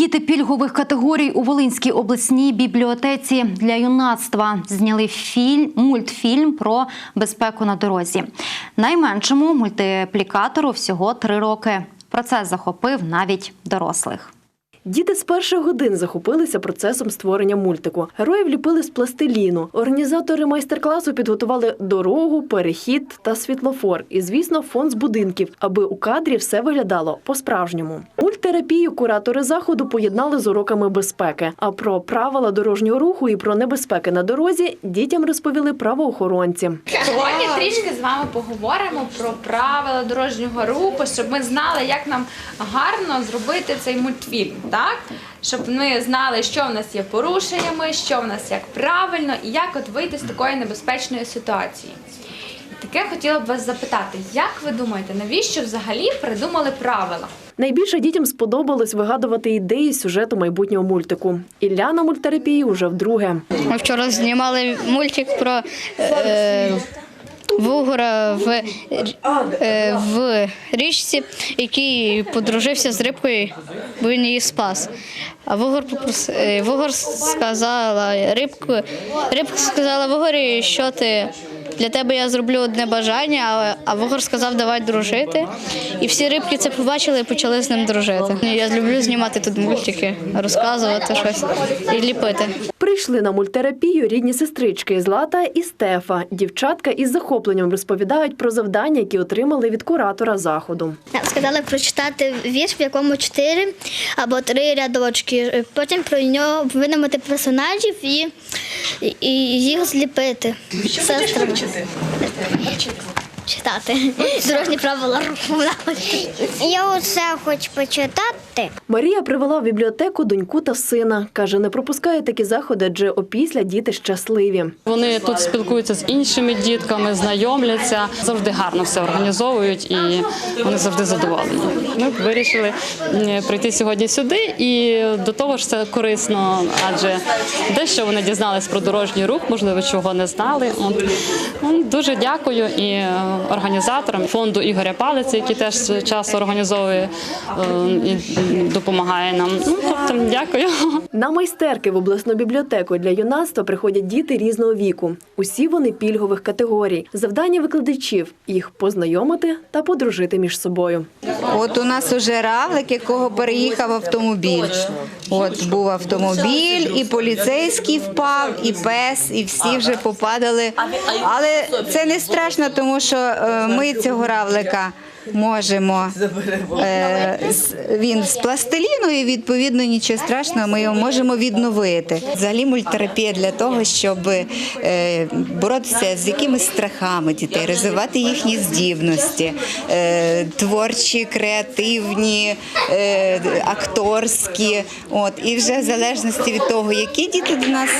Діти пільгових категорій у Волинській обласній бібліотеці для юнацтва зняли фільм, мультфільм про безпеку на дорозі. Найменшому мультиплікатору всього три роки. Процес захопив навіть дорослих. Діти з перших годин захопилися процесом створення мультику. Героїв ліпили з пластиліну. Організатори майстер-класу підготували дорогу, перехід та світлофор. І, звісно, фон з будинків, аби у кадрі все виглядало по-справжньому. Мульттерапію куратори заходу поєднали з уроками безпеки. А про правила дорожнього руху і про небезпеки на дорозі дітям розповіли правоохоронці. Сьогодні трішки з вами поговоримо про правила дорожнього руху, щоб ми знали, як нам гарно зробити цей мультфільм, так? Щоб ми знали, що в нас є порушеннями, що в нас як правильно, і як от вийти з такої небезпечної ситуації. І таке хотіла б вас запитати, як ви думаєте, навіщо взагалі придумали правила? Найбільше дітям сподобалось вигадувати ідеї сюжету майбутнього мультику. Ілля на мульттерапії уже вдруге. Ми вчора знімали мультик про е, вугора в, е, в річці, який подружився з рибкою, бо він її спас. А вугор, попрос- е, вугор сказала рибку, рибка сказала вугорі, що ти. Для тебе я зроблю одне бажання, а, а вугор сказав, давай дружити. І всі рибки це побачили і почали з ним дружити. Я люблю знімати тут мультики, розказувати щось і ліпити. Прийшли на мульттерапію рідні сестрички Злата і Стефа. Дівчатка із захопленням розповідають про завдання, які отримали від куратора заходу. Нам сказали прочитати вірш, в якому чотири або три рядочки. Потім про нього видумати персонажів і, і їх зліпити. Сестрами. Читати. Дорожні правила руху. Я оце хочу почитати. Марія привела в бібліотеку доньку та сина. Каже, не пропускає такі заходи, адже опісля діти щасливі. Вони тут спілкуються з іншими дітками, знайомляться, завжди гарно все організовують і вони завжди задоволені. Ми вирішили прийти сьогодні сюди, і до того ж це корисно, адже дещо вони дізнались про дорожній рух, можливо, чого не знали. От Ну, дуже дякую і організаторам фонду Ігоря Палиці, який теж часто організовує е, і допомагає нам. Ну тобто, дякую. На майстерки в обласну бібліотеку для юнацтва приходять діти різного віку. Усі вони пільгових категорій. Завдання викладачів їх познайомити та подружити між собою. От у нас уже равлик, якого переїхав автомобіль. От був автомобіль, і поліцейський впав, і пес, і всі вже попадали. Але це не страшно, тому що е, ми цього равлика. Можемо е, він з пластиліну, і відповідно нічого страшного, ми його можемо відновити. Взагалі мульттерапія для того, щоб е, боротися з якимись страхами дітей, розвивати їхні здібності, е, творчі, креативні, е, акторські. От і вже в залежності від того, які діти до нас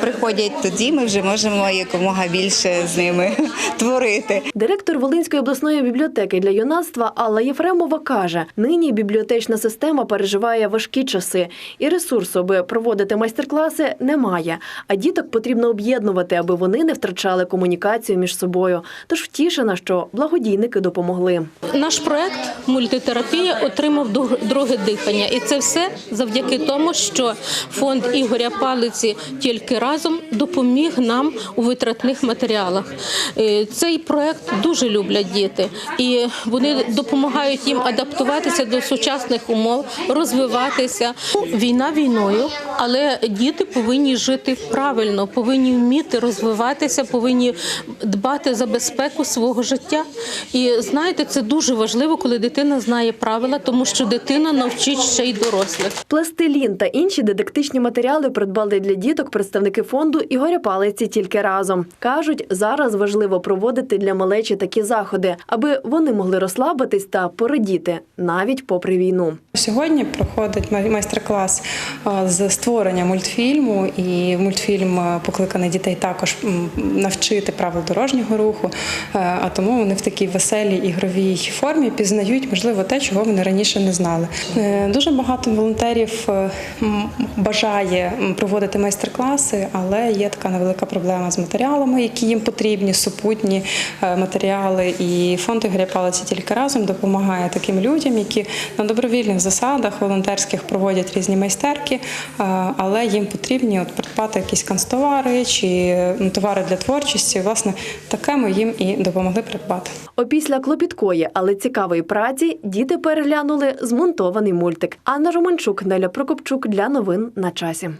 приходять, тоді ми вже можемо якомога більше з ними творити. Директор Волинської обласної бібліотеки для юнацтва Алла Єфремова каже: нині бібліотечна система переживає важкі часи, і ресурсу, аби проводити майстер-класи, немає. А діток потрібно об'єднувати, аби вони не втрачали комунікацію між собою. Тож втішена, що благодійники допомогли. Наш проект мультитерапія отримав друг- друге дихання, і це все завдяки тому, що фонд Ігоря Палиці тільки разом допоміг нам у витратних матеріалах. Е, Цей проект дуже люблять діти, і вони допомагають їм адаптуватися до сучасних умов, розвиватися. Війна війною, але діти повинні жити правильно, повинні вміти розвиватися, повинні дбати за безпеку свого життя. І знаєте, це дуже важливо, коли дитина знає правила, тому що дитина навчить ще й дорослих. Пластилін та інші дидактичні матеріали придбали для діток представники фонду Ігоря Палиці тільки разом. Кажуть, зараз важливо проводити для малечі такі заходи, аби вони могли розслабитись та порадіти навіть попри війну. Сьогодні проходить майстер-клас з створення мультфільму, і мультфільм покликаний дітей також навчити правил дорожнього руху. Е, А тому вони в такій веселій ігровій формі пізнають, можливо, те, чого вони раніше не знали. Е, Дуже багато волонтерів е, бажає проводити майстер-класи, але є така невелика проблема з матеріалами, які їм потрібні, супутні матеріали. І фонд Ігоря Палиці тільки разом допомагає таким людям, які на добровільних засадах волонтерських проводять різні майстерки, але їм потрібні от придбати якісь канцтовари чи ну, товари для творчості. Власне, таке ми їм і допомогли придбати. Опісля клопіткої, але цікавої праці діти переглянули змонтований мультик. Анна Романчук, Неля Прокопчук для новин на часі.